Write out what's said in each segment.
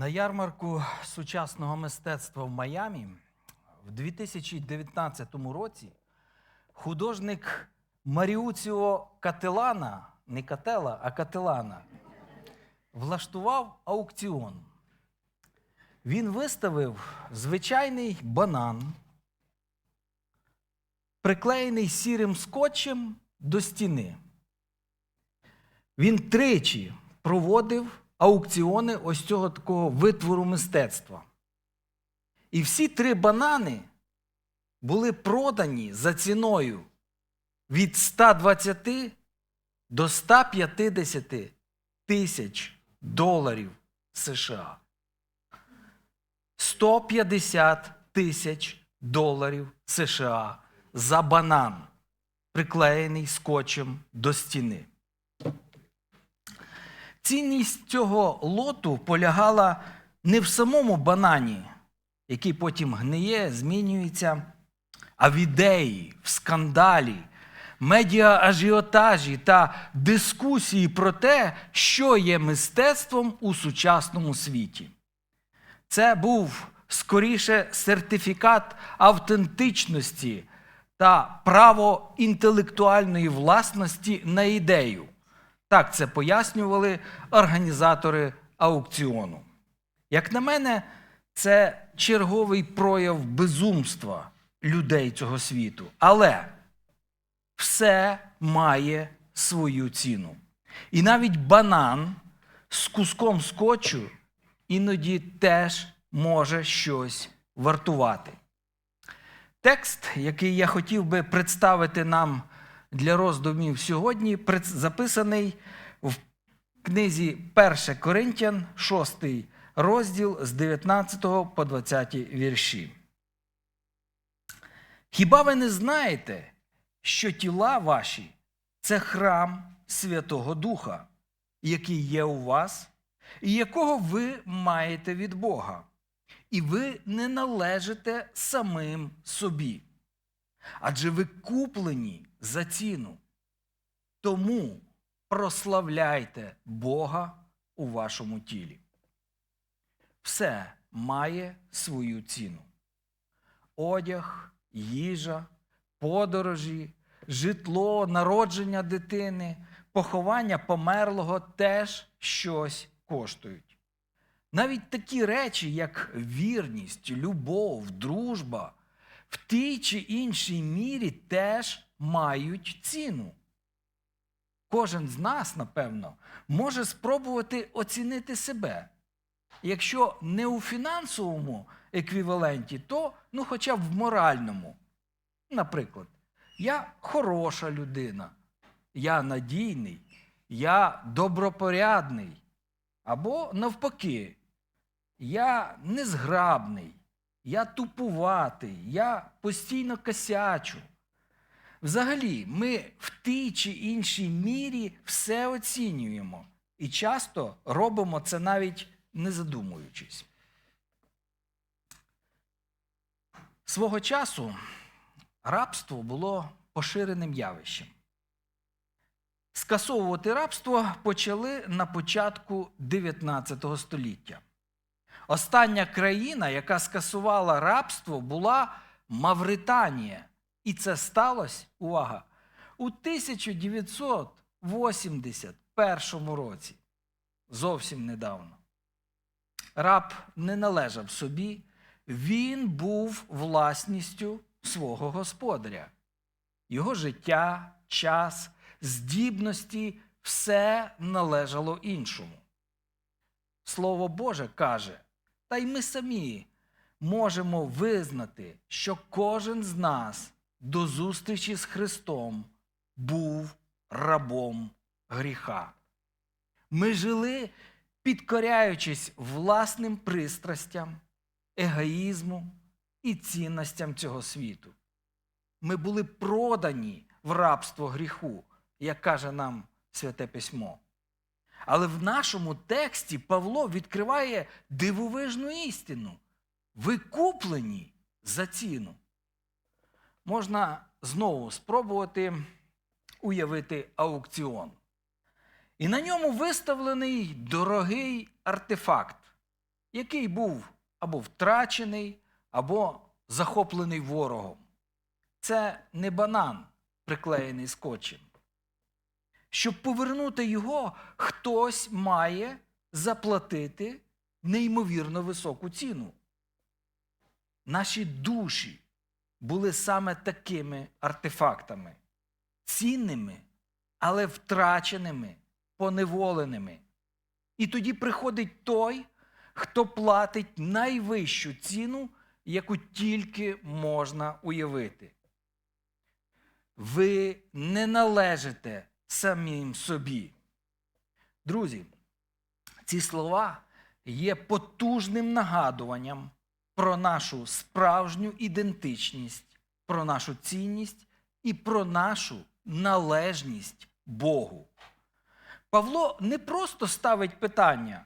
На ярмарку сучасного мистецтва в Майамі в 2019 році художник Маріуціо Кателана, не Катела, а Кателана, влаштував аукціон. Він виставив звичайний банан, приклеєний сірим скотчем до стіни. Він тричі проводив аукціони ось цього такого витвору мистецтва. І всі три банани були продані за ціною від 120 до 150 тисяч доларів США. 150 тисяч доларів США за банан, приклеєний скотчем до стіни. Цінність цього лоту полягала не в самому банані, який потім гниє, змінюється, а в ідеї, в скандалі, медіа-ажіотажі та дискусії про те, що є мистецтвом у сучасному світі. Це був скоріше сертифікат автентичності та право інтелектуальної власності на ідею. Так це пояснювали організатори аукціону. Як на мене, це черговий прояв безумства людей цього світу. Але все має свою ціну. І навіть банан з куском скотчу іноді теж може щось вартувати. Текст, який я хотів би представити нам для роздумів сьогодні, записаний в книзі 1 Коринтян, 6 розділ з 19 по 20 вірші. Хіба ви не знаєте, що тіла ваші це храм Святого Духа, який є у вас, і якого ви маєте від Бога, і ви не належите самим собі. Адже ви куплені за ціну. Тому прославляйте Бога у вашому тілі. Все має свою ціну. Одяг, їжа, подорожі, житло, народження дитини, поховання померлого теж щось коштують. Навіть такі речі, як вірність, любов, дружба, в тій чи іншій мірі теж мають ціну. Кожен з нас, напевно, може спробувати оцінити себе. Якщо не у фінансовому еквіваленті, то ну, хоча б в моральному. Наприклад, я хороша людина, я надійний, я добропорядний. Або навпаки, я незграбний, я тупуватий, я постійно косячу. Взагалі, ми в тій чи іншій мірі все оцінюємо і часто робимо це навіть не задумуючись. Свого часу рабство було поширеним явищем. Скасовувати рабство почали на початку 19 століття. Остання країна, яка скасувала рабство, була Мавританія. І це сталося, увага, у 1981 році. Зовсім недавно. Раб не належав собі, він був власністю свого господаря. Його життя, час, здібності все належало іншому. Слово Боже каже, та й ми самі можемо визнати, що кожен з нас до зустрічі з Христом був рабом гріха. Ми жили, підкоряючись власним пристрастям, егоїзму і цінностям цього світу. Ми були продані в рабство гріху, як каже нам Святе Письмо. Але в нашому тексті Павло відкриває дивовижну істину. Ви куплені за ціну. Можна знову спробувати уявити аукціон. І на ньому виставлений дорогий артефакт. який був або втрачений, або захоплений ворогом. Це не банан, приклеєний скотчем. Щоб повернути його, хтось має заплатити неймовірно високу ціну. Наші душі були саме такими артефактами, цінними, але втраченими, поневоленими. І тоді приходить той, хто платить найвищу ціну, яку тільки можна уявити. Ви не належите самим собі. Друзі, ці слова є потужним нагадуванням про нашу справжню ідентичність, про нашу цінність і про нашу належність Богу. Павло не просто ставить питання: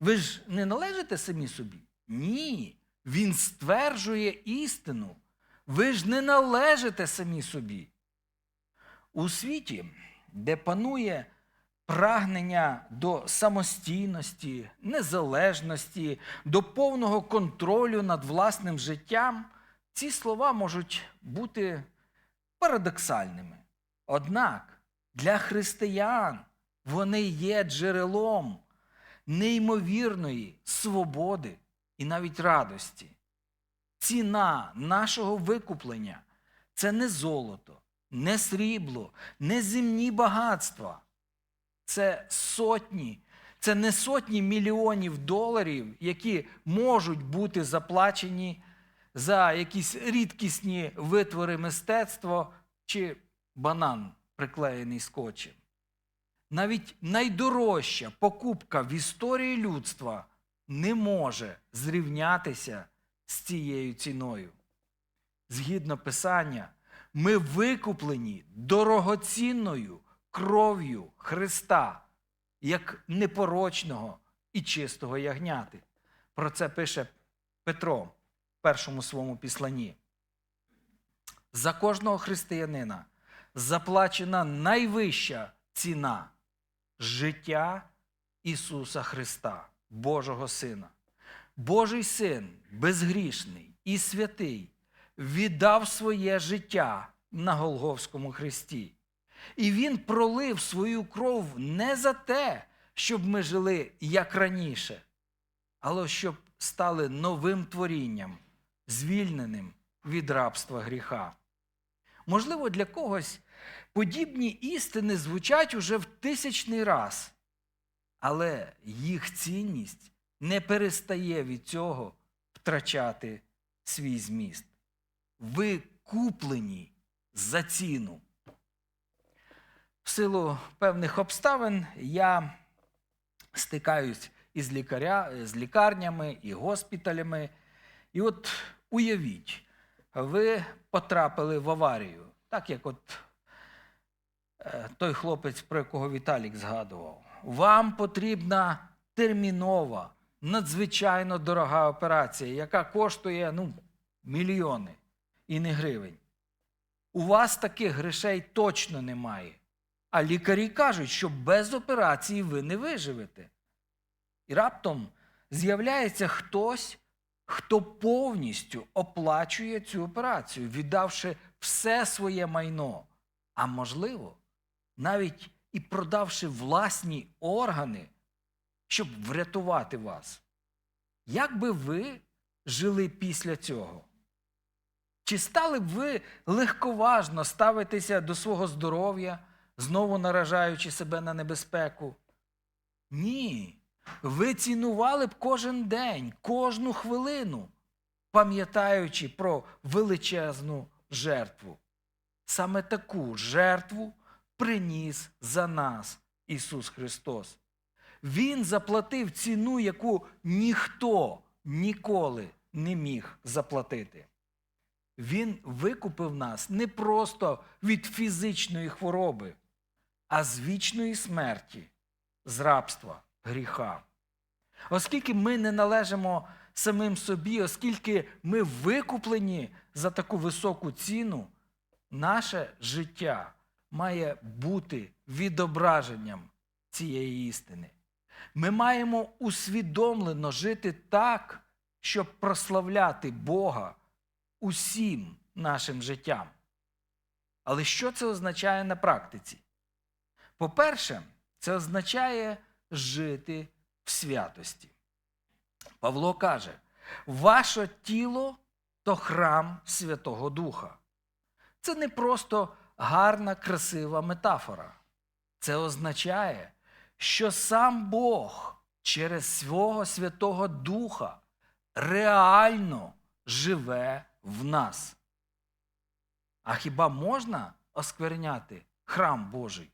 ви ж не належите самі собі? Ні. Він стверджує істину. Ви ж не належите самі собі. У світі, де панує прагнення до самостійності, незалежності, до повного контролю над власним життям, ці слова можуть бути парадоксальними. Однак для християн вони є джерелом неймовірної свободи і навіть радості. Ціна нашого викуплення це не золото, не срібло, не земні багатства. Це сотні, це не сотні мільйонів доларів, які можуть бути заплачені за якісь рідкісні витвори мистецтва чи банан, приклеєний скотчем. Навіть найдорожча покупка в історії людства не може зрівнятися з цією ціною. Згідно Писання, ми викуплені дорогоцінною кров'ю Христа, як непорочного і чистого ягняти. Про це пише Петро в першому своєму післанні. За кожного християнина заплачена найвища ціна життя Ісуса Христа, Божого Сина. Божий син, безгрішний і святий, віддав своє життя на Голговському хресті. І Він пролив свою кров не за те, щоб ми жили як раніше, але щоб стали новим творінням, звільненим від рабства гріха. Можливо, для когось подібні істини звучать уже в тисячний раз, але їх цінність не перестає від цього втрачати свій зміст. Ви куплені за ціну. В силу певних обставин я стикаюсь із лікаря, з лікарнями і госпіталями. І от уявіть, ви потрапили в аварію, так як от е, той хлопець, про якого Віталік згадував. Вам потрібна термінова, надзвичайно дорога операція, яка коштує ну, мільйони і не гривень. У вас таких грошей точно немає. А лікарі кажуть, що без операції ви не виживете. І раптом з'являється хтось, хто повністю оплачує цю операцію, віддавши все своє майно, а можливо, навіть і продавши власні органи, щоб врятувати вас. Як би ви жили після цього? Чи стали б ви легковажно ставитися до свого здоров'я, знову наражаючи себе на небезпеку? Ні. Ви цінували б кожен день, кожну хвилину, пам'ятаючи про величезну жертву. Саме таку жертву приніс за нас Ісус Христос. Він заплатив ціну, яку ніхто ніколи не міг заплатити. Він викупив нас не просто від фізичної хвороби, а з вічної смерті, з рабства, гріха. Оскільки ми не належимо самим собі, оскільки ми викуплені за таку високу ціну, наше життя має бути відображенням цієї істини. Ми маємо усвідомлено жити так, щоб прославляти Бога усім нашим життям. Але що це означає на практиці? По-перше, це означає жити в святості. Павло каже: ваше тіло то храм Святого Духа. Це не просто гарна, красива метафора. Це означає, що сам Бог через свого Святого Духа реально живе в нас. А хіба можна оскверняти храм Божий?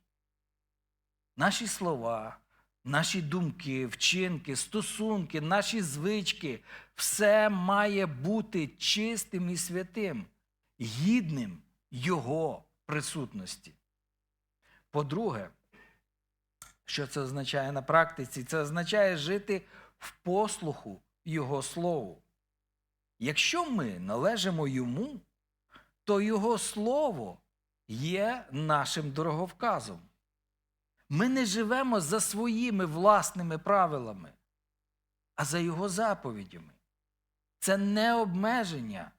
Наші слова, наші думки, вчинки, стосунки, наші звички все має бути чистим і святим, гідним Його присутності. По-друге, що це означає на практиці? Це означає жити в послуху Його Слову. Якщо ми належимо Йому, то Його Слово є нашим дороговказом. Ми не живемо за своїми власними правилами, а за Його заповідями. Це не обмеження,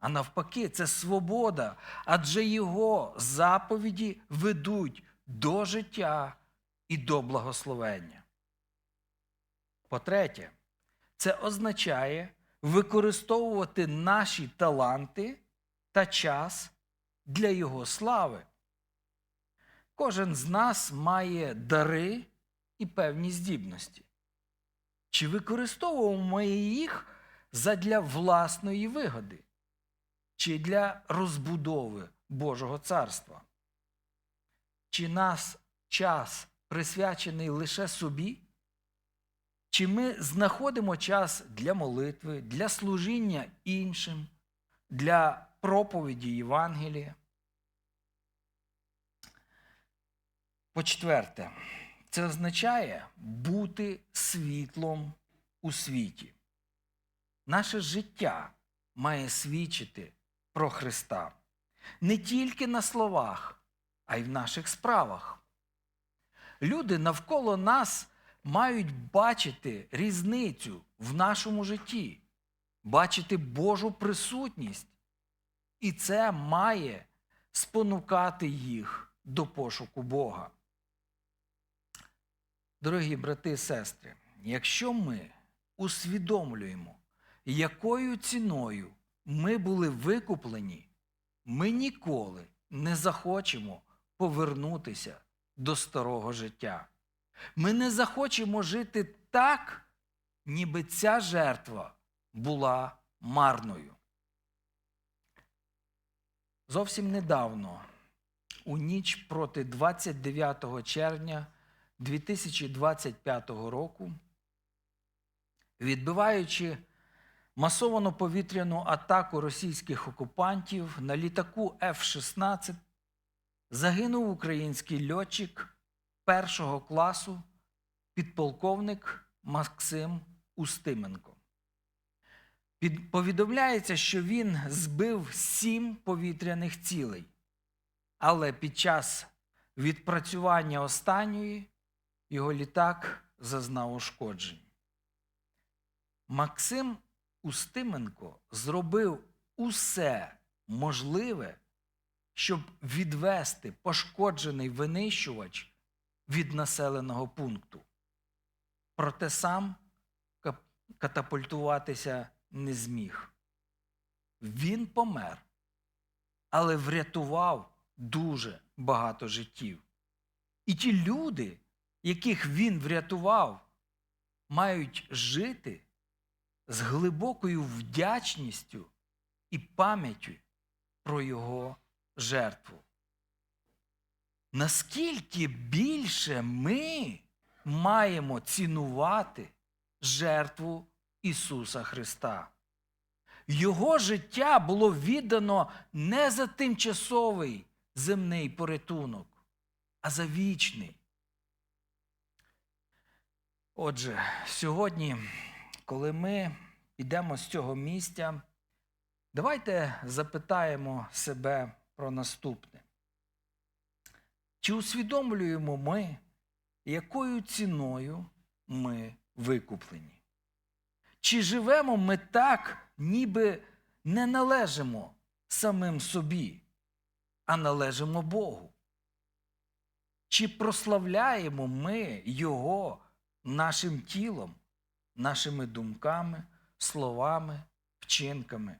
а навпаки, це свобода, адже Його заповіді ведуть до життя і до благословення. По-третє, це означає використовувати наші таланти та час для Його слави. Кожен з нас має дари і певні здібності. Чи використовуємо ми їх задля власної вигоди, чи для розбудови Божого царства? Чи нас час присвячений лише собі? Чи ми знаходимо час для молитви, для служіння іншим, для проповіді Євангелія? По-четверте, це означає бути світлом у світі. Наше життя має свідчити про Христа не тільки на словах, а й в наших справах. Люди навколо нас мають бачити різницю в нашому житті, бачити Божу присутність, і це має спонукати їх до пошуку Бога. Дорогі брати і сестри, якщо ми усвідомлюємо, якою ціною ми були викуплені, ми ніколи не захочемо повернутися до старого життя. Ми не захочемо жити так, ніби ця жертва була марною. Зовсім недавно, у ніч проти 29 червня 2025 року, відбиваючи масовану повітряну атаку російських окупантів на літаку F-16, загинув український льотчик першого класу підполковник Максим Устименко. Повідомляється, що він збив сім повітряних цілей, але під час відпрацювання останньої його літак зазнав ушкоджень. Максим Устименко зробив усе можливе, щоб відвести пошкоджений винищувач від населеного пункту. Проте сам катапультуватися не зміг. Він помер, але врятував дуже багато життів. І ті люди, яких він врятував, мають жити з глибокою вдячністю і пам'яттю про його жертву. Наскільки більше ми маємо цінувати жертву Ісуса Христа? Його життя було віддано не за тимчасовий земний порятунок, а за вічний. Отже, сьогодні, коли ми йдемо з цього місця, давайте запитаємо себе про наступне. Чи усвідомлюємо ми, якою ціною ми викуплені? Чи живемо ми так, ніби не належимо самим собі, а належимо Богу? Чи прославляємо ми Його нашим тілом, нашими думками, словами, вчинками?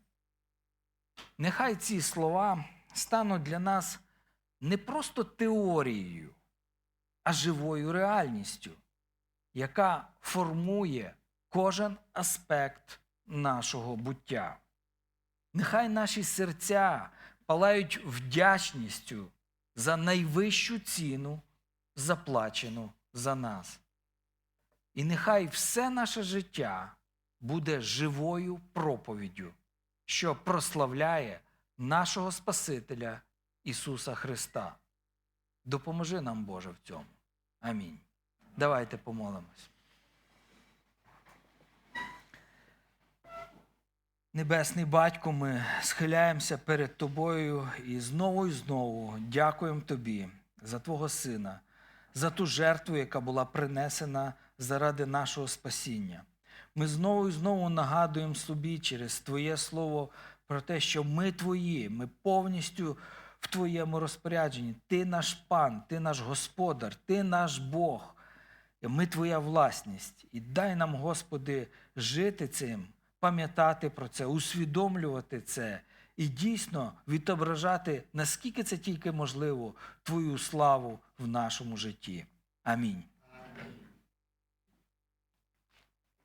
Нехай ці слова стануть для нас не просто теорією, а живою реальністю, яка формує кожен аспект нашого буття. Нехай наші серця палають вдячністю за найвищу ціну, заплачену за нас. І нехай все наше життя буде живою проповіддю, що прославляє нашого Спасителя Ісуса Христа. Допоможи нам, Боже, в цьому. Амінь. Давайте помолимось. Небесний Батько, ми схиляємося перед Тобою і знову і знову дякуємо Тобі за Твого Сина, за ту жертву, яка була принесена заради нашого спасіння. Ми знову і знову нагадуємо собі через Твоє Слово про те, що ми Твої, ми повністю в Твоєму розпорядженні. Ти наш пан, Ти наш Господар, Ти наш Бог. Ми Твоя власність. І дай нам, Господи, жити цим, пам'ятати про це, усвідомлювати це і дійсно відображати, наскільки це тільки можливо, Твою славу в нашому житті. Амінь.